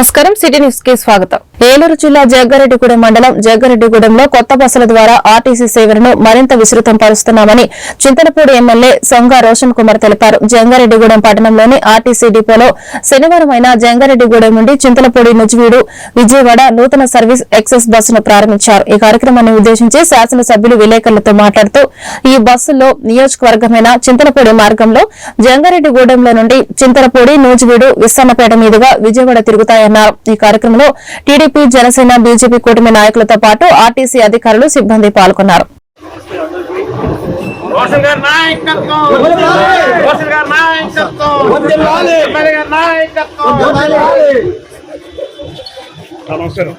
నమస్కారం. సిటీ న్యూస్కి స్వాగతం. ఏలూరు జిల్లా జగ్గారెడ్డిగూడెం మండలం జగ్గారెడ్డిగూడెంలో కొత్త బస్సుల ద్వారా ఆర్టీసీ సేవలను మరింత విస్తృతం పరుస్తున్నామని చింతలపూడి ఎమ్మెల్యే సొంగ రోషన్ కుమార్ తెలిపారు. జంగారెడ్డిగూడెం పట్టణంలోని ఆర్టీసీ డిపోలో శనివారం అయిన జంగారెడ్డిగూడెం నుండి చింతలపూడి నుజివీడు విజయవాడ నూతన సర్వీస్ ఎక్సెస్ బస్సును ప్రారంభించారు. ఈ కార్యక్రమాన్ని ఉద్దేశించి శాసనసభ్యులు విలేకరులతో మాట్లాడుతూ ఈ బస్సుల్లో నియోజకవర్గమైన చింతలపూడి మార్గంలో జంగారెడ్డిగూడెంలో నుండి చింతలపూడి నూజివీడు విస్తన్నపేట మీదుగా విజయవాడ తిరుగుతాయని తిరుగుతాయన్నారు ఈ కార్యక్రమంలో టీడీపీ జనసేన బీజేపీ కూటమి నాయకులతో పాటు ఆర్టీసీ అధికారులు సిబ్బంది పాల్గొన్నారు. రోషన్ గారి నాయకత్వం! రోషన్ గారి నాయకత్వం! ఎమ్మెల్యే గారి నాయకత్వం! నమస్కారం.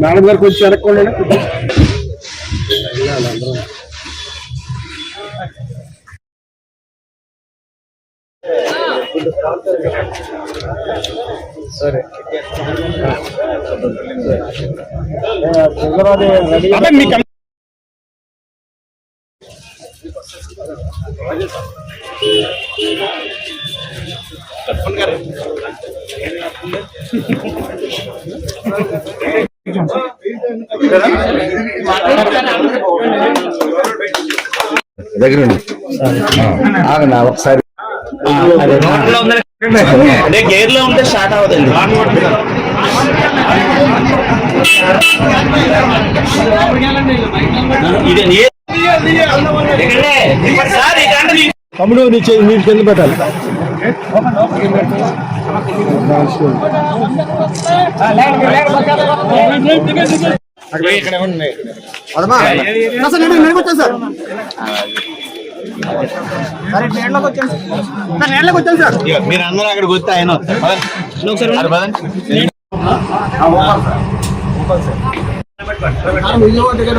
మేడం గారు కొంచెం వెనక్కోండి సరే మీకు దగ్గర ఆగనా ఒకసారి అదే గేర్లో ఉంటే స్టార్ట్ అవ్వదండి ఇదే సార్, ఈ తమ్ముడు నీ చేయి నీకు కింద పెట్టాలి. మీరు అందరూ అక్కడికి వస్తే ఆయన విజయవాడ దగ్గర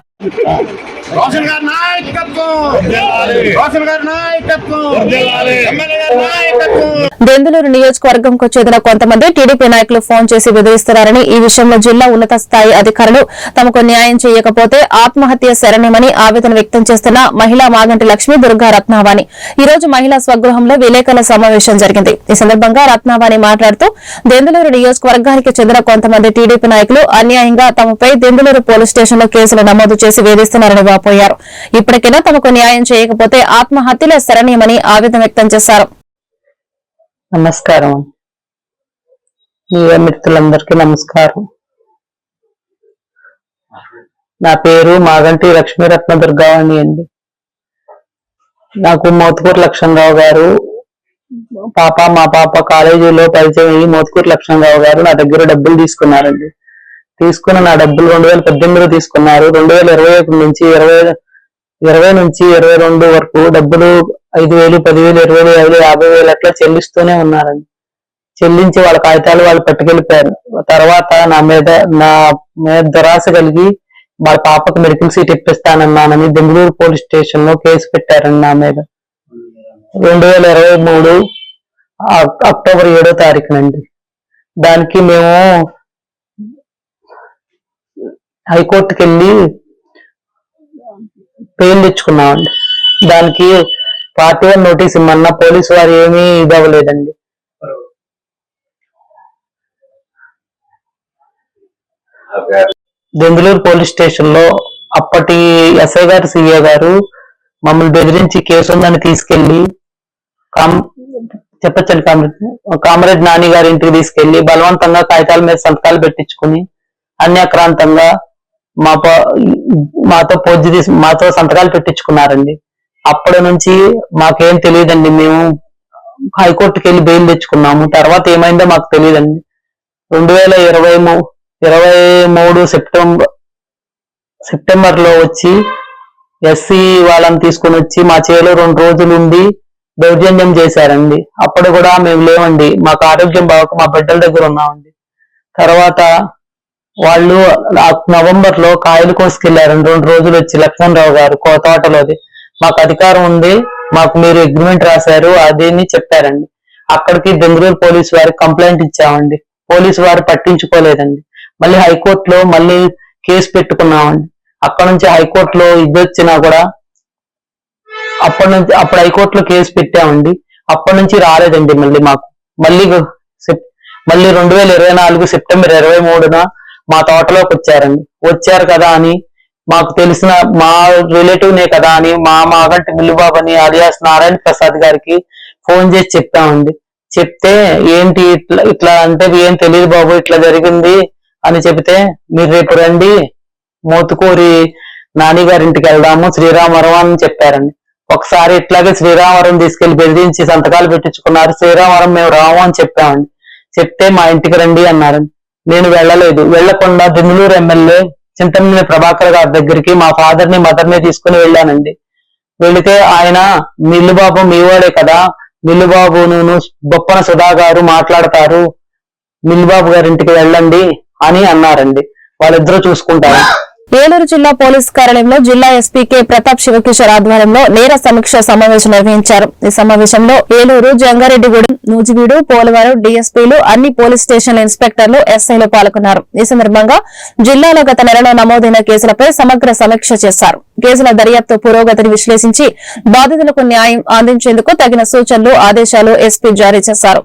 రోషన్ గారి నాయకత్వం! రోషన్ గారి నాయకత్వం! ఎమ్మెల్యే గారి నాయకత్వం దెందులూరు నియోజకవర్గంకు చెందిన కొంతమంది టీడీపీ నాయకులు ఫోన్ చేసి బెదిరిస్తున్నారని ఈ విషయంలో జిల్లా ఉన్నత స్థాయి అధికారులు తమకు న్యాయం చేయకపోతే ఆత్మహత్య శరణ్యమని ఆవేదన వ్యక్తం చేస్తున్న మహిళా మాగంటి లక్ష్మి దుర్గా రత్నావాణి. ఈ రోజు మహిళా స్వగృహంలో విలేకరుల సమావేశం జరిగింది. ఈ సందర్భంగా రత్నావాణి మాట్లాడుతూ దెందులూరు నియోజకవర్గానికి చెందిన కొంతమంది టీడీపీ నాయకులు అన్యాయంగా తమపై దెందులూరు పోలీస్ స్టేషన్లో కేసులు నమోదు చేశారు. చేసి వేధిస్తున్నారని వాపోయారు. ఇప్పటికైనా తమకు న్యాయం చేయకపోతే ఆత్మహత్యలే శరణీయమని ఆవేదన వ్యక్తం చేశారు. నమస్కారం. మీడియా మిత్రులందరికీ నమస్కారం. నా పేరు మాగంటి లక్ష్మీరత్న దుర్గావాణి అండి. నాకు మోతుకూరు లక్ష్మణరావు గారు పాప మా పాప కాలేజీలో పరిచయం అయ్యి మోతుకూరు లక్ష్మణరావు గారు నా దగ్గర డబ్బులు తీసుకున్నారండి. తీసుకున్న నా డబ్బులు రెండు వేల పద్దెనిమిదిలో తీసుకున్నారు. రెండు వేల ఇరవై ఒకటి నుంచి ఇరవై ఇరవై నుంచి ఇరవై రెండు వరకు డబ్బులు ఐదు వేలు పదివేలు ఇరవై వేలు ఐదు యాభై వేలు అట్లా చెల్లిస్తూనే ఉన్నారండి. చెల్లించి వాళ్ళ కాగితాలు వాళ్ళు పట్టుకెళ్ళిపోయారు. తర్వాత నా మీద నా మీద దురాశ కలిగి వాళ్ళ పాపకు మెడికల్ సీట్ ఇప్పిస్తానన్నానని బెంగళూరు పోలీస్ స్టేషన్లో కేసు పెట్టారండి నా మీద. రెండు వేల ఇరవై మూడు అక్టోబర్ ఏడో తారీఖునండి. దానికి మేము హైకోర్టుకి వెళ్ళి పెయిన్ తెచ్చుకున్నామండి. దానికి పార్టీ వన్ నోటీస్ ఇమ్మన్నా పోలీసు వారు ఏమీ ఇది అవ్వలేదండి. దెందులూరు పోలీస్ స్టేషన్లో అప్పటి ఎస్ఐ గారు సిఏ గారు మమ్మల్ని బెదిరించి కేసు ఉందని తీసుకెళ్ళి కామ్ చెప్పచ్చండి కామ్రేడ్ నాని గారి ఇంటికి తీసుకెళ్ళి బలవంతంగా కాగితాల మీద సంతకాలు పెట్టించుకుని అన్యాక్రాంతంగా మా ప- మాతో పొజ్జు తీసి మాతో సంతకాలు పెట్టించుకున్నారండి. అప్పటి నుంచి మాకేం తెలియదండి. మేము హైకోర్టుకి వెళ్ళి బెయిల్ తెచ్చుకున్నాము. తర్వాత ఏమైందో మాకు తెలియదండి. రెండు వేల ఇరవై మూ ఇరవై మూడు సెప్టెంబర్ సెప్టెంబర్లో వచ్చి ఎస్సీ వాళ్ళని తీసుకొని వచ్చి మా చేలో రెండు రోజులు ఉండి దౌర్జన్యం చేశారండి. అప్పుడు కూడా మేము లేవండి. మాకు ఆరోగ్యం బాగా మా బిడ్డల దగ్గర ఉన్నామండి. తర్వాత వాళ్ళు నవంబర్లో కాయలు కోసుకెళ్ళారు. రెండు రోజులు వచ్చి లక్ష్మణరావు గారు కో తోటలోది మాకు అధికారం ఉంది. మాకు మీరు అగ్రిమెంట్ రాశారు. అదేని చెప్పారండి. అక్కడికి బెంగళూరు పోలీసు వారికి కంప్లైంట్ ఇచ్చామండి. పోలీసు వారు పట్టించుకోలేదండి. మళ్ళీ హైకోర్టులో మళ్ళీ కేసు పెట్టుకున్నామండి. అక్కడ నుంచి హైకోర్టులో ఇది వచ్చినా కూడా అప్పటి నుంచి అప్పుడు హైకోర్టులో కేసు పెట్టామండి. అప్పటి నుంచి రాలేదండి మళ్ళీ మాకు. మళ్ళీ మళ్ళీ రెండు వేల ఇరవై నాలుగు సెప్టెంబర్ ఇరవై మూడున మా తోటలోకి వచ్చారండి. వచ్చారు కదా అని మాకు తెలిసిన మా రిలేటివ్ నే కదా అని మా మాగంటి మిల్లుబాబు అని అలియాస్ నారాయణ ప్రసాద్ గారికి ఫోన్ చేసి చెప్పామండి చెప్తే ఏంటి ఇట్లా ఇట్లా అంటే ఏం తెలియదు బాబు ఇట్లా జరిగింది అని చెబితే మీరు రేపు రండి మూతుకూరి నాని వెళ్దాము శ్రీరామవరం అని చెప్పారండి. ఒకసారి ఇట్లాగే శ్రీరామవరం తీసుకెళ్ళి బెదిరించి సంతకాలు పెట్టించుకున్నారు శ్రీరామవరం మేము రాము అని చెప్పామండి. చెప్తే మా ఇంటికి రండి అన్నారండి. నేను వెళ్ళలేదు. వెళ్ళకుండా దిన్నలూరు ఎమ్మెల్యే చింతమనేని ప్రభాకర్ గారి దగ్గరికి మా ఫాదర్ని మదర్ని తీసుకుని వెళ్ళానండి. వెళితే ఆయన మిల్లుబాబు మీవాడే కదా మిల్లుబాబును బొప్పన సుధా గారు మాట్లాడతారు మిల్లుబాబు గారింటికి వెళ్ళండి అని అన్నారండి. వాళ్ళిద్దరూ చూసుకుంటారు. ఏలూరు జిల్లా పోలీస్ కార్యాలయంలో జిల్లా ఎస్పీ కె ప్రతాప్ శివకిషోర్ ఆధ్వర్యంలో నేర సమీక్ష సమావేశం నిర్వహించారు. ఈ సమావేశంలో ఏలూరు జంగారెడ్డిగూడెం నూజివీడు పోలవరం డీఎస్పీలు అన్ని పోలీస్ స్టేషన్ల ఇన్స్పెక్టర్లు ఎస్ఐలు పాల్గొన్నారు. ఈ సందర్భంగా జిల్లాలో గత నెలలో నమోదైన కేసులపై సమగ్ర సమీక్ష చేశారు. కేసుల దర్యాప్తు పురోగతిని విశ్లేషించి బాధితులకు న్యాయం అందించేందుకు తగిన సూచనలు ఆదేశాలు ఎస్పీ జారీ చేశారు.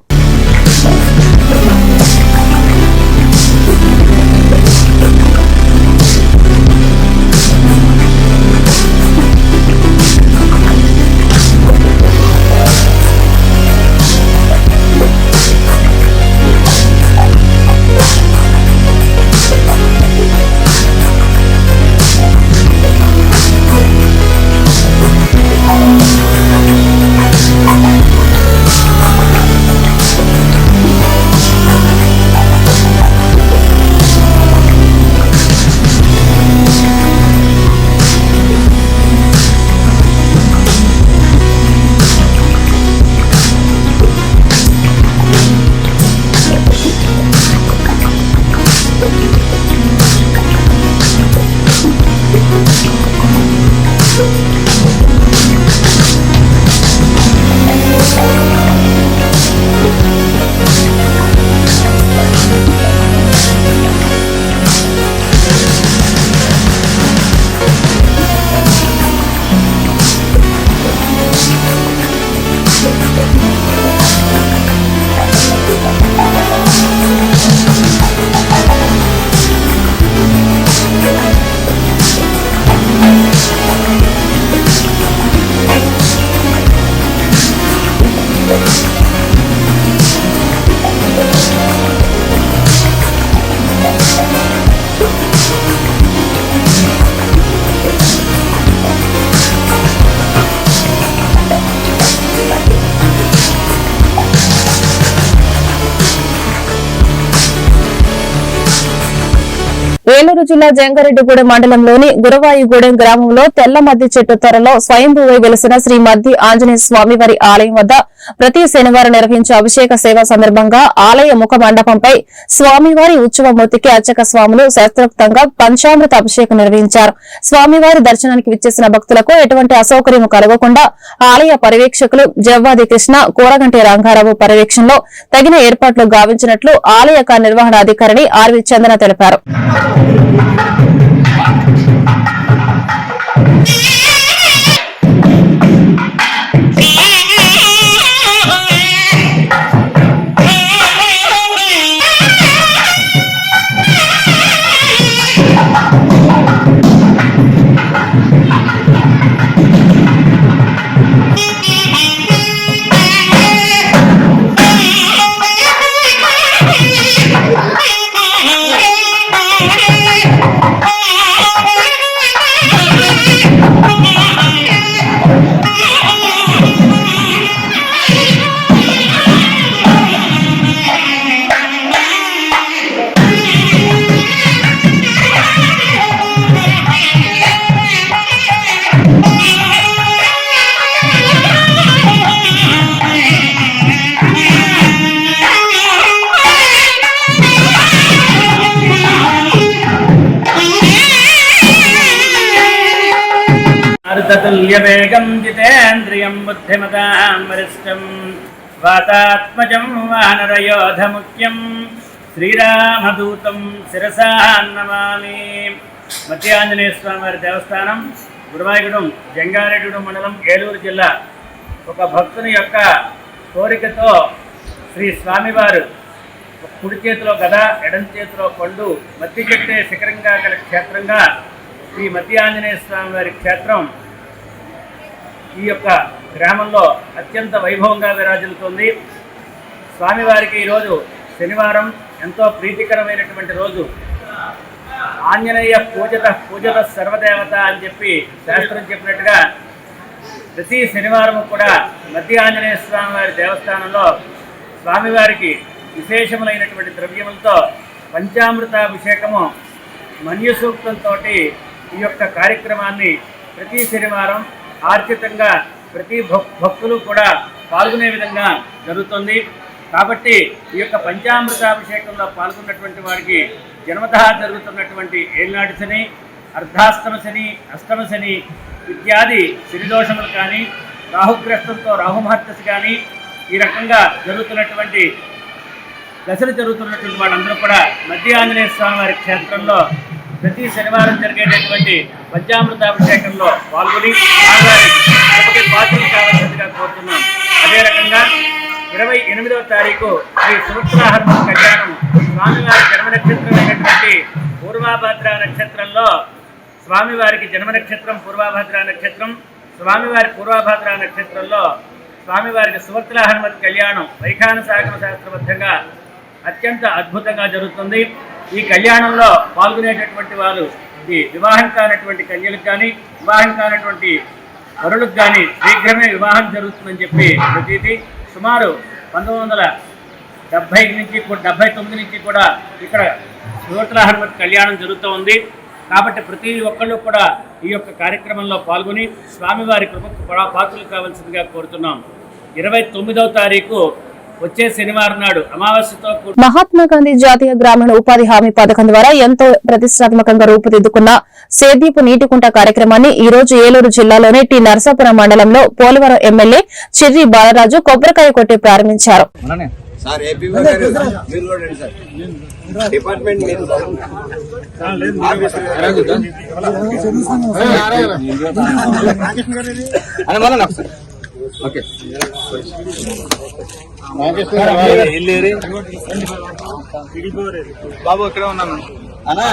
నెల్లూరు జిల్లా జంగారెడ్డిగూడెం మండలంలోని గురవాయిగూడెం గ్రామంలో తెల్ల మద్ది చెట్టు త్వరలో స్వయంభూవై వెలిసిన శ్రీ మద్ది ఆంజనేయ స్వామివారి ఆలయం వద్ద ప్రతి శనివారం నిర్వహించే అభిషేక సేవ సందర్భంగా ఆలయ ముఖ మండపంపై స్వామివారి ఉత్సవమూర్తికి అర్చక స్వాములు శాస్త్రోక్తంగా పంచామృత అభిషేకం నిర్వహించారు. స్వామివారి దర్శనానికి విచ్చేసిన భక్తులకు ఎటువంటి అసౌకర్యం కలగకుండా ఆలయ పర్యవేక్షకులు జవ్వాది కృష్ణ కూరగంటి రంగారావు పర్యవేక్షణలో తగిన ఏర్పాట్లు గావించినట్లు ఆలయ నిర్వహణాధికారిని ఆర్వి చందన తెలిపారు. Thank you. అర్ధతుల్యవేగం జితేంద్రియం బుద్ధిమతాం వరిష్టం వాతాత్మజం వానరయోధముఖ్యం శ్రీరామదూతం శిరసా నమామి మధ్య ఆంజనేయ స్వామి వారి దేవస్థానం గురువాయుగూడెం జంగారెడ్డు మండలం ఏలూరు జిల్లా ఒక భక్తుని యొక్క కోరికతో శ్రీ స్వామివారు కుడి చేతిలో గద ఎడం చేతిలో కొండు మధ్య చెట్టే శిఖరంగా గల క్షేత్రంగా శ్రీ మధ్య ఆంజనేయ స్వామి వారి క్షేత్రం ఈ యొక్క గ్రామంలో అత్యంత వైభవంగా విరాజిల్లుతుంది. స్వామివారికి ఈరోజు శనివారం ఎంతో ప్రీతికరమైనటువంటి రోజు. ఆంజనేయ పూజత పూజత సర్వదేవత అని చెప్పి శాస్త్రం చెప్పినట్టుగా ప్రతి శనివారం కూడా మధ్య ఆంజనేయ స్వామి వారి దేవస్థానంలో స్వామివారికి విశేషములైనటువంటి ద్రవ్యములతో పంచామృతాభిషేకము మన్యుసూక్తంతో ఈ యొక్క కార్యక్రమాన్ని ప్రతి శనివారం ఆర్థికంగా ప్రతి భక్- భక్తులు కూడా పాల్గొనే విధంగా జరుగుతుంది. కాబట్టి ఈ యొక్క పంచామృతాభిషేకంలో పాల్గొన్నటువంటి వారికి జన్మతః జరుగుతున్నటువంటి ఏలినాటి శని అర్ధాష్టమ శని అష్టమ శని ఇత్యాది శనిదోషములు కానీ రాహుగ్రస్తంతో రాహుమహర్దశ కానీ ఈ రకంగా జరుగుతున్నటువంటి దశలు జరుగుతున్నటువంటి వాళ్ళందరూ కూడా మధ్య ఆంజనేయ స్వామి వారి క్షేత్రంలో ప్రతి శనివారం జరిగేటటువంటి పంచామృతాభిషేకంలో పాల్గొని స్వామివారికి ఇప్పటికే కావాల్సిందిగా కోరుతున్నాం. అదే రకంగా ఇరవై ఎనిమిదవ తారీఖు శ్రీ సుభద్రాహరణ కళ్యాణం స్వామివారి జన్మ నక్షత్రమైనటువంటి పూర్వాభద్ర నక్షత్రంలో స్వామివారికి జన్మ నక్షత్రం పూర్వాభద్ర నక్షత్రం స్వామివారి పూర్వాభద్ర నక్షత్రంలో స్వామివారికి సువర్తుల హనుమతి కళ్యాణం వైఖాన సాగమ శాస్త్రబద్ధంగా అత్యంత అద్భుతంగా జరుగుతుంది. ఈ కళ్యాణంలో పాల్గొనేటటువంటి వారు ఈ వివాహం కానటువంటి కన్యలకు కానీ వివాహం కానటువంటి వరులకు కానీ శీఘ్రమే వివాహం జరుగుతుందని చెప్పి ప్రతీది సుమారు పంతొమ్మిది వందల డెబ్బై నుంచి డెబ్బై తొమ్మిది నుంచి కూడా ఇక్కడ సువర్తుల హనుమతి కళ్యాణం జరుగుతూ ఉంది. కాబట్టి ప్రతి ఒక్కళ్ళు కూడా ఈ యొక్క కార్యక్రమంలో పాల్గొని స్వామివారి కృపకు పాత్రలు కావాల్సిందిగా కోరుతున్నాం. ఇరవై తొమ్మిదవ తారీఖు వచ్చే శనివారం నాడు అమావాస్యతో మహాత్మా గాంధీ జాతీయ గ్రామీణ ఉపాధి హామీ పథకం ద్వారా ఎంతో ప్రతిష్టాత్మకంగా రూపుదిద్దుకున్న సేదీపు నీటికుంట కార్యక్రమాన్ని ఈ రోజు ఏలూరు జిల్లాలోని టి. నరసాపురం మండలంలో పోలవరం ఎమ్మెల్యే చిర్రి బాలరాజు కొబ్బరికాయ కొట్టి ప్రారంభించారు. డిపార్ట్మెంట్ ఓకే బాబు ఇక్కడ ఉన్నాను అన్నా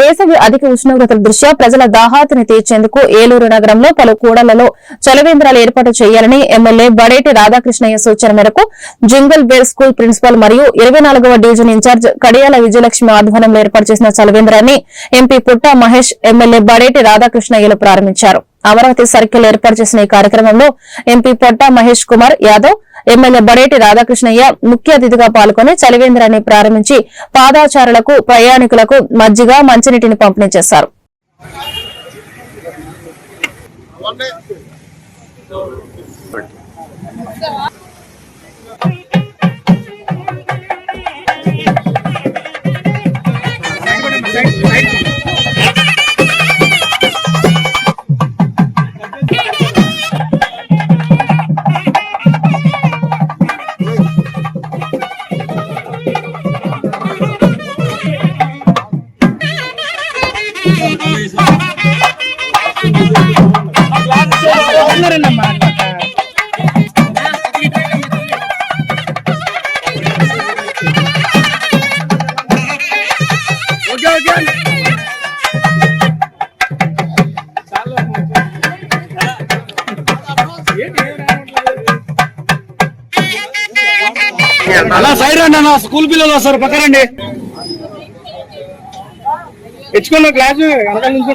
వేసవి అధిక ఉష్ణోగ్రతల దృష్ట్యా ప్రజల దాహాతిని తీర్చేందుకు ఏలూరు నగరంలో పలు కూడళ్ళలో చలవేంద్రాలు ఏర్పాటు చేయాలని ఎమ్మెల్యే బడేటి రాధాకృష్ణయ్య సూచన మేరకు జింగల్ బేర్ స్కూల్ ప్రిన్సిపల్ మరియు ఇరవై నాలుగవ డివిజన్ ఇన్ఛార్జ్ కడియాల విజయలక్ష్మి ఆధ్వర్యంలో ఏర్పాటు చేసిన చలవేంద్రాన్ని ఎంపీ పుట్ట మహేష్ ఎమ్మెల్యే బడేటి రాధాకృష్ణయ్యలు ప్రారంభించారు. అమరావతి సర్కిల్ ఏర్పాటు చేసిన ఈ కార్యక్రమంలో ఎంపీ పొట్ట మహేష్ కుమార్ యాదవ్ ఎమ్మెల్యే బడేటి రాధాకృష్ణయ్య ముఖ్య అతిథిగా పాల్గొని చలివేంద్రాన్ని ప్రారంభించి పాదాచారులకు ప్రయాణికులకు మజ్జిగ మంచినీటిని పంపిణీ చేశారు. అలా సైడ్ రండి అన్న స్కూల్ పిల్లలు వస్తారు పక్క రండి. తెచ్చుకున్న క్లాస్ వెనకాల నుంచి.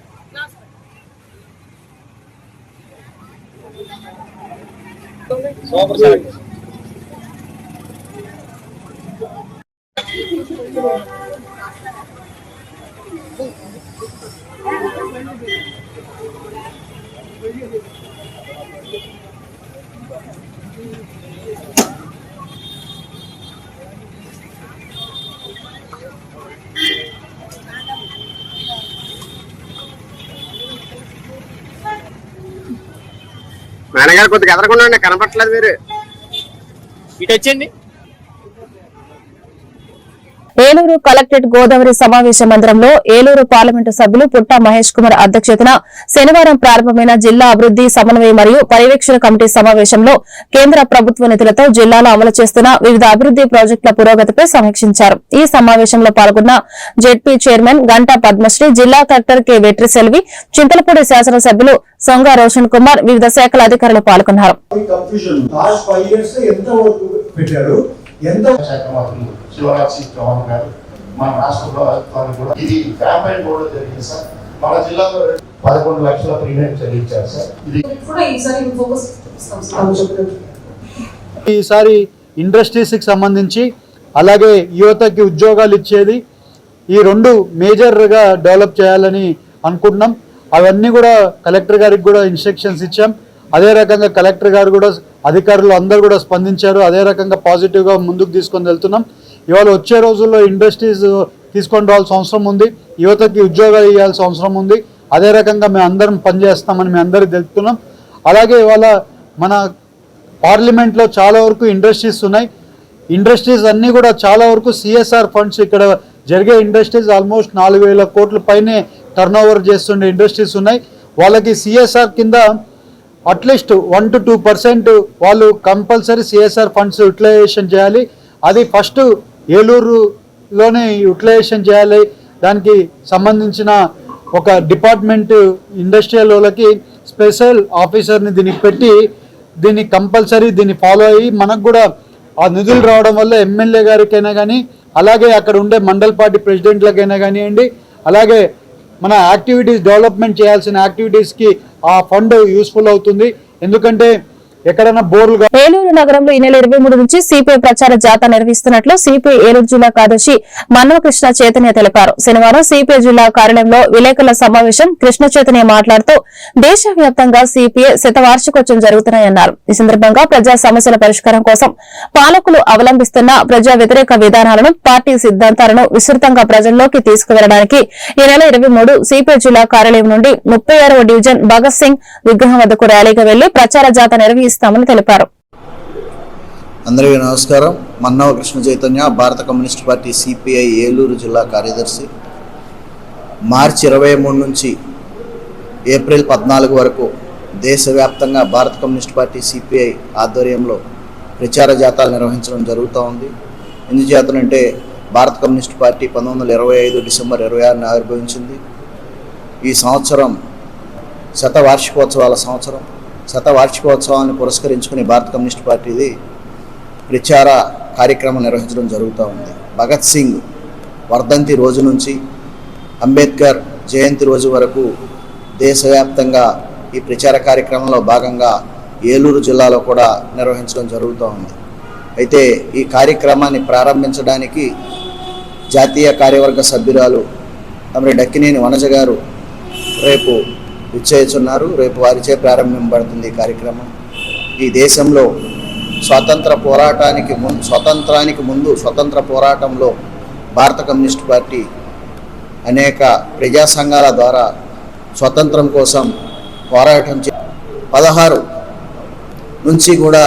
സൂപ്പർ ചാറ്റ് నాన్నగారు కొద్దిగా ఎదరకుండా కనపట్లేదు మీరు. ఇటు వచ్చండి ఏలూరు కలెక్టరేట్ గోదావరి సమావేశ మందిరంలో ఏలూరు పార్లమెంటు సభ్యులు పుట్టా మహేష్ కుమార్ అధ్యక్షతన శనివారం ప్రారంభమైన జిల్లా అభివృద్ది సమన్వయ మరియు పర్యవేక్షణ కమిటీ సమావేశంలో కేంద్ర ప్రభుత్వ నిధులతో జిల్లాలో అమలు చేస్తున్న వివిధ అభివృద్ది ప్రాజెక్టుల పురోగతిపై సమీక్షించారు. ఈ సమావేశంలో పాల్గొన్న జెడ్పీ చైర్మన్ గంటా పద్మశ్రీ జిల్లా కలెక్టర్ కె. వెట్రిసెల్వి చింతలపూడి శాసనసభ్యులు సొంగ రోషన్ కుమార్ వివిధ శాఖల అధికారులు పాల్గొన్నారు. శివరాజ్ సింగ్ చౌహాన్ గారు మన రాష్ట్ర ప్రభుత్వానికి కూడా ఇది ఫ్యామిలీ కూడా జరిగింది సార్. మన జిల్లాలో పదకొండు లక్షల ప్రీమియం చెల్లించారు సార్. ఇది కూడా ఈసారి ఫోకస్ ఇస్తాం సార్. ఈసారి ఇండస్ట్రీస్కి సంబంధించి అలాగే యువతకి ఉద్యోగాలు ఇచ్చేది ఈ రెండు మేజర్గా డెవలప్ చేయాలని అనుకుంటున్నాం. అవన్నీ కూడా కలెక్టర్ గారికి కూడా ఇన్స్ట్రక్షన్స్ ఇచ్చాం. అదే రకంగా కలెక్టర్ గారు కూడా అధికారులు అందరూ కూడా స్పందించారు. అదే రకంగా పాజిటివ్గా ముందుకు తీసుకొని వెళ్తున్నాం. ఇవాళ వచ్చే రోజుల్లో ఇండస్ట్రీస్ తీసుకొని రావాల్సిన అవసరం ఉంది. యువతకి ఉద్యోగాలు ఇవ్వాల్సిన అవసరం ఉంది. అదే రకంగా మేము అందరం పనిచేస్తామని మేము అందరికీ తెలుపుతున్నాం. అలాగే ఇవాళ మన పార్లమెంట్లో చాలా వరకు ఇండస్ట్రీస్ ఉన్నాయి. ఇండస్ట్రీస్ అన్నీ కూడా చాలా వరకు సిఎస్ఆర్ ఫండ్స్ ఇక్కడ జరిగే ఇండస్ట్రీస్ ఆల్మోస్ట్ నాలుగు వేల కోట్ల పైనే టర్న్ ఓవర్ చేస్తుండే ఇండస్ట్రీస్ ఉన్నాయి. వాళ్ళకి సిఎస్ఆర్ కింద at least one to two percent వాళ్ళు కంపల్సరీ సిఎస్ఆర్ ఫండ్స్ యూటిలైజేషన్ చేయాలి. అది ఫస్ట్ ఏలూరులోనే యూటిలైజేషన్ చేయాలి. దానికి సంబంధించిన ఒక డిపార్ట్మెంట్ ఇండస్ట్రియల్ వాళ్ళకి స్పెషల్ ఆఫీసర్ని దీనికి పెట్టి దీన్ని కంపల్సరీ దీన్ని ఫాలో అయ్యి మనకు కూడా ఆ నిధులు రావడం వల్ల ఎమ్మెల్యే గారికైనా కానీ అలాగే అక్కడ ఉండే మండల్ పార్టీ ప్రెసిడెంట్లకైనా కానివ్వండి అలాగే మన యాక్టివిటీస్ డెవలప్మెంట్ చేయాల్సిన యాక్టివిటీస్కి ఆ ఫండ్ యూస్ఫుల్ అవుతుంది. ఎందుకంటే ఎక్కడైనా బోర్లు ఏలూరు నగరంలో ఈ నెల ఇరవై మూడు నుంచి సిపిఐ ప్రచార జాథా నిర్వహిస్తున్నట్లు సిపిఐ ఏలూరు జిల్లా కార్యదర్శి మన్నవకృష్ణ చైతన్య తెలిపారు. శనివారం సిపిఐ జిల్లా కార్యాలయంలో విలేకరుల సమావేశం కృష్ణ చైతన్య మాట్లాడుతూ దేశవ్యాప్తంగా సిపిఐ శతవార్షికోత్సవం జరుగుతున్నాయన్నారు. ఈ సందర్భంగా ప్రజా సమస్యల పరిష్కారం కోసం పాలకులు అవలంబిస్తున్న ప్రజా వ్యతిరేక విధానాలను పార్టీ సిద్ధాంతాలను విస్తృతంగా ప్రజల్లోకి తీసుకువెళ్ళడానికి ఈ నెల ఇరవై మూడు సిపిఐ జిల్లా కార్యాలయం నుండి ముప్పై ఆరవ డివిజన్ భగత్ సింగ్ విగ్రహం వద్దకు ర్యాలీగా వెళ్ళి ప్రచార జాథా నిర్వహిస్తామని తెలిపారు. అందరికీ నమస్కారం. మన్నవ కృష్ణ చైతన్య భారత కమ్యూనిస్ట్ పార్టీ సిపిఐ ఏలూరు జిల్లా కార్యదర్శి. మార్చి ఇరవై మూడు నుంచి ఏప్రిల్ పద్నాలుగు వరకు దేశవ్యాప్తంగా భారత కమ్యూనిస్ట్ పార్టీ సిపిఐ ఆధ్వర్యంలో ప్రచార జాతాలు నిర్వహించడం జరుగుతూ ఉంది. ఎందుచేతనంటే భారత కమ్యూనిస్ట్ పార్టీ పంతొమ్మిది వందల ఇరవై ఐదు డిసెంబర్ ఇరవై ఆరున ఆవిర్భవించింది. ఈ సంవత్సరం శత వార్షికోత్సవాల సంవత్సరం. శత వార్షికోత్సవాన్ని పురస్కరించుకుని భారత కమ్యూనిస్ట్ పార్టీది ప్రచార కార్యక్రమం నిర్వహించడం జరుగుతూ ఉంది. భగత్ సింగ్ వర్ధంతి రోజు నుంచి అంబేద్కర్ జయంతి రోజు వరకు దేశవ్యాప్తంగా ఈ ప్రచార కార్యక్రమంలో భాగంగా ఏలూరు జిల్లాలో కూడా నిర్వహించడం జరుగుతూ ఉంది. అయితే ఈ కార్యక్రమాన్ని ప్రారంభించడానికి జాతీయ కార్యవర్గ సభ్యురాలు తమరి డక్కినేని వనజ గారు రేపు విచ్చేస్తున్నారు రేపు వారిచే ప్రారంభింపబడుతుంది ఈ కార్యక్రమం. ఈ దేశంలో స్వాతంత్ర పోరాటానికి ముందు స్వతంత్రానికి ముందు స్వతంత్ర పోరాటంలో భారత కమ్యూనిస్ట్ పార్టీ అనేక ప్రజా సంఘాల ద్వారా స్వతంత్రం కోసం పోరాటం చే పదహారు నుంచి కూడా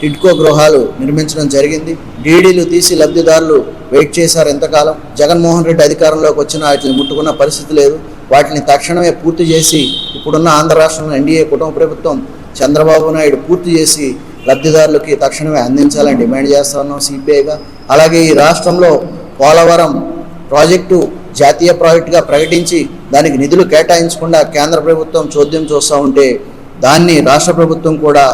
టిడ్కో గృహాలు నిర్మించడం జరిగింది. డీడీలు తీసి లబ్ధిదారులు వెయిట్ చేశారు ఎంతకాలం? జగన్మోహన్ రెడ్డి అధికారంలోకి వచ్చినా వాటిని ముట్టుకున్న పరిస్థితి లేదు. వాటిని తక్షణమే పూర్తి చేసి ఇప్పుడున్న ఆంధ్ర రాష్ట్రంలో ఎన్డీఏ కుటుంబ ప్రభుత్వం చంద్రబాబు నాయుడు పూర్తి చేసి లబ్ధిదారులకి తక్షణమే అందించాలని డిమాండ్ చేస్తా ఉన్నాం సిపిఐగా. అలాగే ఈ రాష్ట్రంలో పోలవరం ప్రాజెక్టు జాతీయ ప్రాజెక్టుగా ప్రకటించి దానికి నిధులు కేటాయించకుండా కేంద్ర ప్రభుత్వం చోద్యం చూస్తూ ఉంటే దాన్ని రాష్ట్ర ప్రభుత్వం కూడా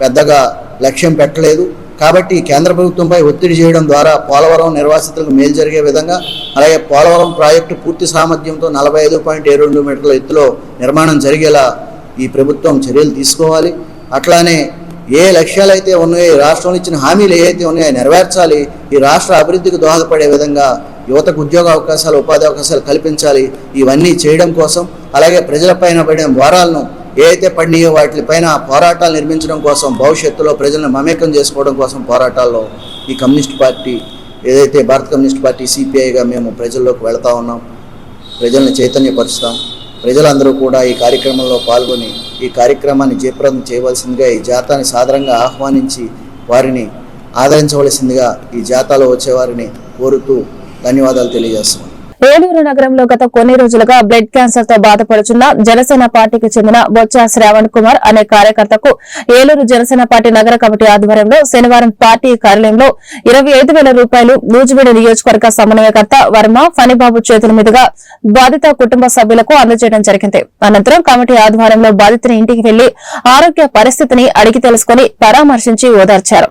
పెద్దగా లక్ష్యం పెట్టలేదు. కాబట్టి కేంద్ర ప్రభుత్వంపై ఒత్తిడి చేయడం ద్వారా పోలవరం నిర్వాసితులకు మేలు జరిగే విధంగా అలాగే పోలవరం ప్రాజెక్టు పూర్తి సామర్థ్యంతో నలభై ఐదు పాయింట్ ఏడు రెండు మీటర్ల ఎత్తులో నిర్మాణం జరిగేలా ఈ ప్రభుత్వం చర్యలు తీసుకోవాలి. అట్లానే ఏ లక్ష్యాలు అయితే ఉన్నాయో ఈ రాష్ట్రంలో ఇచ్చిన హామీలు ఏవైతే ఉన్నాయో నెరవేర్చాలి ఈ రాష్ట్ర అభివృద్ధికి దోహదపడే విధంగా యువతకు ఉద్యోగ అవకాశాలు ఉపాధి అవకాశాలు కల్పించాలి ఇవన్నీ చేయడం కోసం అలాగే ప్రజలపైన పడిన భారాలను ఏదైతే పడినాయో వాటిపైన పోరాటాలు నిర్మించడం కోసం భవిష్యత్తులో ప్రజలను మమేకం చేసుకోవడం కోసం పోరాటాల్లో ఈ కమ్యూనిస్ట్ పార్టీ ఏదైతే భారత కమ్యూనిస్ట్ పార్టీ సిపిఐగా మేము ప్రజల్లోకి వెళ్తా ఉన్నాం ప్రజల్ని చైతన్యపరుస్తాం ప్రజలందరూ కూడా ఈ కార్యక్రమంలో పాల్గొని ఈ కార్యక్రమాన్ని జయప్రదం చేయవలసిందిగా ఈ జాతాని సాదరంగా ఆహ్వానించి వారిని ఆదరించవలసిందిగా ఈ జాతాలో వచ్చేవారిని కోరుతూ ధన్యవాదాలు తెలియజేస్తున్నాం. ఏలూరు నగరంలో గత కొన్ని రోజులుగా బ్లడ్ క్యాన్సర్తో బాధపడుతున్న జనసేన పార్టీకి చెందిన బొచ్చ శ్రావణ్ కుమార్ అనే కార్యకర్తకు ఏలూరు జనసేన పార్టీ నగర కమిటీ ఆధ్వర్యంలో శనివారం పార్టీ కార్యాలయంలో ఇరవై ఐదు వేల రూపాయలు నూజివీడు నియోజకవర్గ సమన్వయకర్త వర్మ ఫణిబాబు చేతుల మీదుగా బాధిత కుటుంబ సభ్యులకు అందజేయడం జరిగింది. అనంతరం కమిటీ ఆధ్వర్యంలో బాధితుని ఇంటికి వెళ్ళి ఆరోగ్య పరిస్థితిని అడిగి తెలుసుకుని పరామర్శించి ఓదార్చారు.